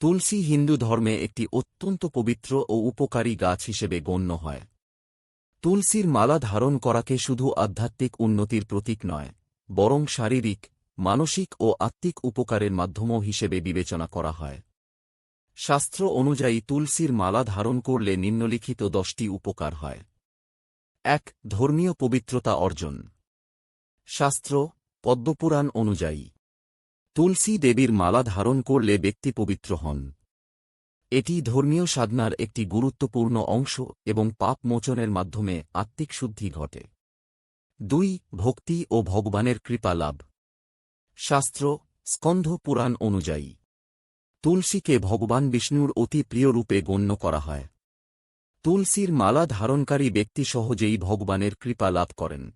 তুলসী হিন্দু ধর্মে একটি অত্যন্ত পবিত্র ও উপকারী গাছ হিসেবে গণ্য হয়। তুলসীর মালা ধারণ করাকে শুধু আধ্যাত্মিক উন্নতির প্রতীক নয়, বরং শারীরিক, মানসিক ও আত্মিক উপকারের মাধ্যমও হিসেবে বিবেচনা করা হয়। শাস্ত্র অনুযায়ী তুলসীর মালা ধারণ করলে নিম্নলিখিত দশটি উপকার হয়। এক, ধর্মীয় পবিত্রতা অর্জন। শাস্ত্র, পদ্মপুরাণ অনুযায়ী তুলসী দেবীর মালা ধারণ করলে ব্যক্তি পবিত্র হন। এটি ধর্মীয় সাধনার একটি গুরুত্বপূর্ণ অংশ এবং পাপ মোচনের মাধ্যমে আত্মিক শুদ্ধি ঘটে। দুই, ভক্তি ও ভগবানের কৃপা লাভ। শাস্ত্র, স্কন্ধ পুরাণ অনুযায়ী, তুলসীকে ভগবান বিষ্ণুর অতি প্রিয় রূপে গণ্য করা হয়। তুলসীর মালা ধারণকারী ব্যক্তি সহজেই ভগবানের কৃপা লাভ করেন।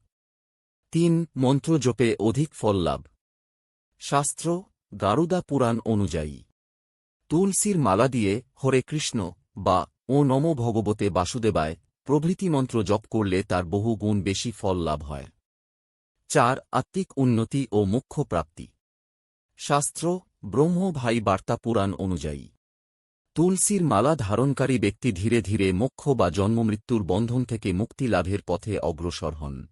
তিন, মন্ত্রজপে অধিক ফল লাভ। শাস্ত্র, গারুদা পুরাণ অনুযায়ী। তুলসীর মালা দিয়ে হরে কৃষ্ণ বা ও নম ভগবতে বাসুদেবায় প্রভৃতি মন্ত্র জপ করলে তার বহু গুণ বেশি ফল লাভ হয়। চার, আত্মিক উন্নতি ও মুখ্য প্রাপ্তি। শাস্ত্র, ব্রহ্ম ভাই বার্তা পুরাণ অনুযায়ী। তুলসীর মালা ধারণকারী ব্যক্তি ধীরে ধীরে মোক্ষ বা জন্মমৃত্যুর বন্ধন থেকে মুক্তি লাভের পথে অগ্রসর হন।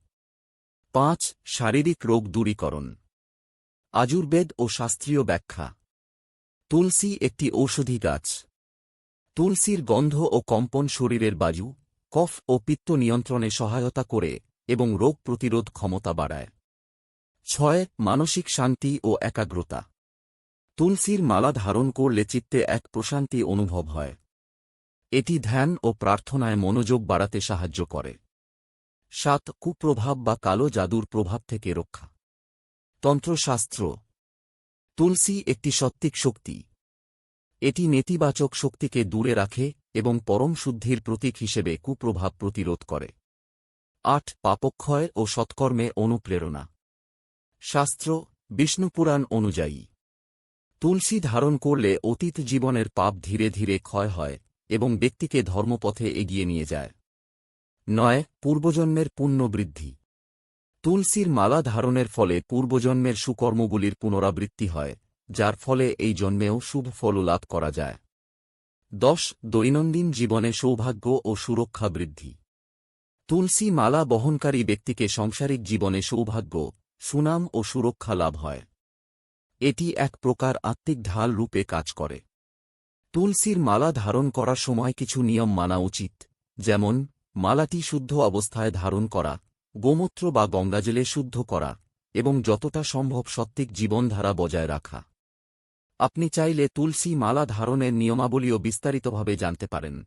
পাঁচ, শারীরিক রোগ দূরীকরণ। আজুর্বেদ ও শাস্ত্রীয় ব্যাখ্যা। তুলসী একটি ঔষধি গাছ। তুলসীর গন্ধ ও কম্পন শরীরের বায়ু, কফ ও পিত্ত নিয়ন্ত্রণে সহায়তা করে এবং রোগ প্রতিরোধ ক্ষমতা বাড়ায়। ছয়, মানসিক শান্তি ও একাগ্রতা। তুলসীর মালা ধারণ করলে চিত্তে এক প্রশান্তি অনুভব হয়। এটি ধ্যান ও প্রার্থনায় মনোযোগ বাড়াতে সাহায্য করে। সাত, কুপ্রভাব বা কালো জাদুর প্রভাব থেকে রক্ষা। তন্ত্রশাস্ত্র। তুলসী একটি সত্ত্বিক শক্তি। এটি নেতিবাচক শক্তিকে দূরে রাখে এবং পরম শুদ্ধির প্রতীক হিসেবে কুপ্রভাব প্রতিরোধ করে। আট, পাপক্ষয় ও সৎকর্মে অনুপ্রেরণা। শাস্ত্র, বিষ্ণুপুরাণ অনুযায়ী। তুলসী ধারণ করলে অতীত জীবনের পাপ ধীরে ধীরে ক্ষয় হয় এবং ব্যক্তিকে ধর্মপথে এগিয়ে নিয়ে যায়। নয়, পূর্বজন্মের পুণ্য বৃদ্ধি তুলসীর মালা ধারণের ফলে পূর্বজন্মের সুকর্মগুলির পুনরাবৃত্তি হয়, যার ফলে এই জন্মেও শুভ ফল লাভ করা যায়। দশ, দৈনন্দিন জীবনে সৌভাগ্য ও সুরক্ষা বৃদ্ধি। তুলসী মালা বহনকারী ব্যক্তিকে সাংসারিক জীবনে সৌভাগ্য, সুনাম ও সুরক্ষা লাভ হয়। এটি এক প্রকার আত্মিক ঢাল রূপে কাজ করে। তুলসীর মালা ধারণ করার সময় কিছু নিয়ম মানা উচিত, যেমন, মালাটি শুদ্ধ অবস্থায় ধারণ করা গোমূত্র বা গঙ্গাজলে শুদ্ধ করা এবং যতটা সম্ভব সত্ত্বিক জীবনধারা বজায় রাখা। আপনি চাইলে তুলসী মালা ধারণের নিয়মাবলীও বিস্তারিতভাবে জানতে পারেন।